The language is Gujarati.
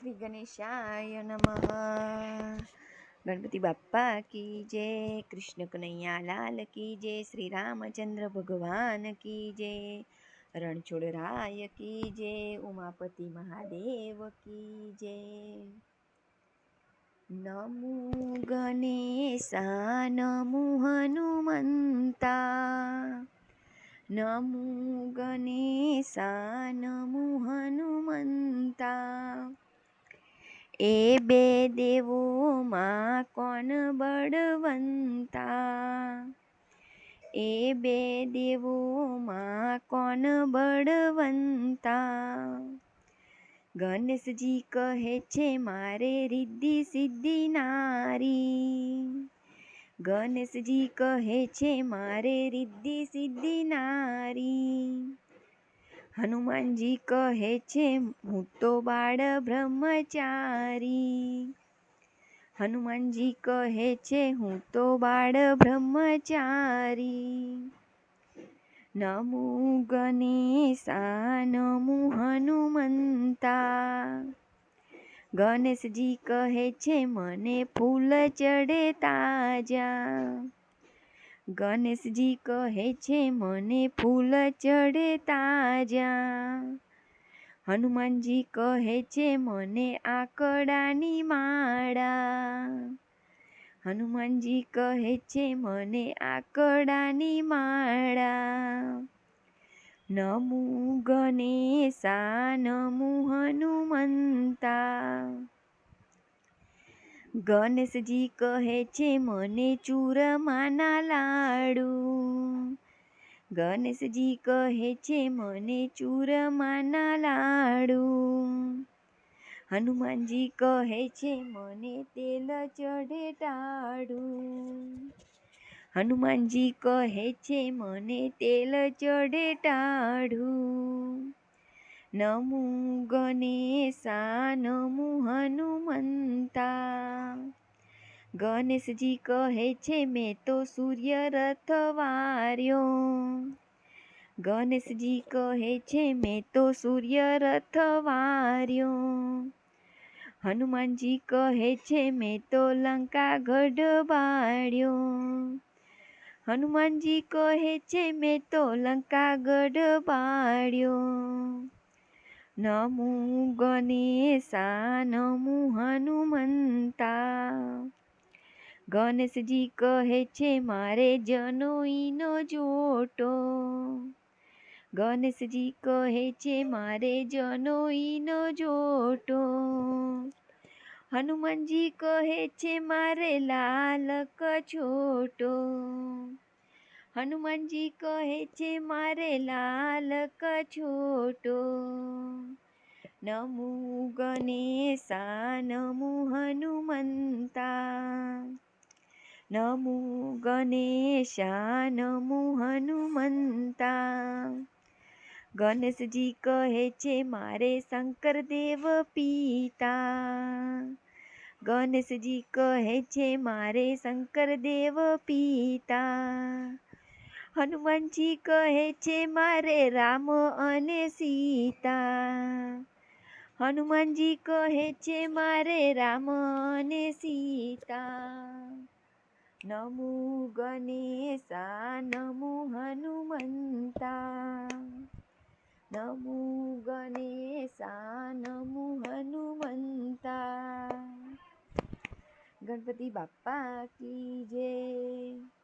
શ્રી ગણેશાય નમઃ ગણપતિ બાપ્પા કી જય કૃષ્ણ કનૈયા લાલ કી જય શ્રી રામચંદ્ર ભગવાન કી જય રણછોડ રાય કી જય ઉમાપતિ મહાદેવ કી જય નમો ગણેશા નમો હનુમંતા નમો ગણેશા નમો હનુમંતા એ બે દેવોમાં કોણ બળવંતા? એ બે દેવોમાં કોણ બળવંતા? ગણેશજી કહે છે, મારે રિદ્ધિ સિદ્ધિ નારી. ગણેશજી કહે છે, મારે રિદ્ધિ સિદ્ધિ નારી. હનુમાનજી કહે છે, હું તો બાળ બ્રહ્મચારી. હનુમાનજી કહે છે, હું તો બાળ બ્રહ્મચારી. નમો ગણેશા નમો હનુમંતા. ગણેશજી કહે છે, મને ફૂલ ચડે તાજા. ગણેશજી કહે છે, મને ફૂલ ચડે તાજા હનુમાનજી કહે છે, મને આકડાની માળા. હનુમાનજી કહે છે, મને આકડાની માળા. નમો ગણેશા, નમો હનુમંતા. ગણેશજી કહે છે, મને ચૂરમાના લાડુ. ગણેશજી કહે છે, મને ચૂરમાના લાડુ. હનુમાનજી કહે છે, મને તેલ ચઢે ટાળું. હનુમાનજી કહે છે, મને તેલ ચઢે ટાળું. નમો ગણેશા નમો હનુમંતા ગણેશજી કહે છે મેં તો સૂર્ય રથ વાર્યો ગણેશજી કહે છે મેં તો સૂર્ય રથ વાર્યો હનુમાનજી કહે છે મેં તો લંકા ગઢ બાળ્યો હનુમાનજી કહે છે મેં તો લંકા ગઢ બાળ્યો નમો ગણેશા નમો હનુમંતા ગણેશજી કહે છે મારે જનોઈનો જોટો ગણેશજી કહે છે મારે જનોઈનો જોટો હનુમાનજી કહે છે મારે લાલ કછોટો હનુમાનજી કહે છે, મારે લાલ કછોટો, નમો ગણેશા નમો હનુમંતા નમો ગણેશા નમો હનુમંતા ગણેશજી કહે છે, મારે શંકરદેવ પિતા. ગણેશજી કહે છે, મારે શંકરદેવ પિતા. હનુમાનજી કહે છે, મારે રામ અને સીતા. હનુમાનજી કહે છે, મારે રામ અને સીતા. નમો ગણેશા, નમો હનુમંતા. નમો ગણેશા, નમો હનુમંતા. ગણપતિ બાપ્પા કી જય.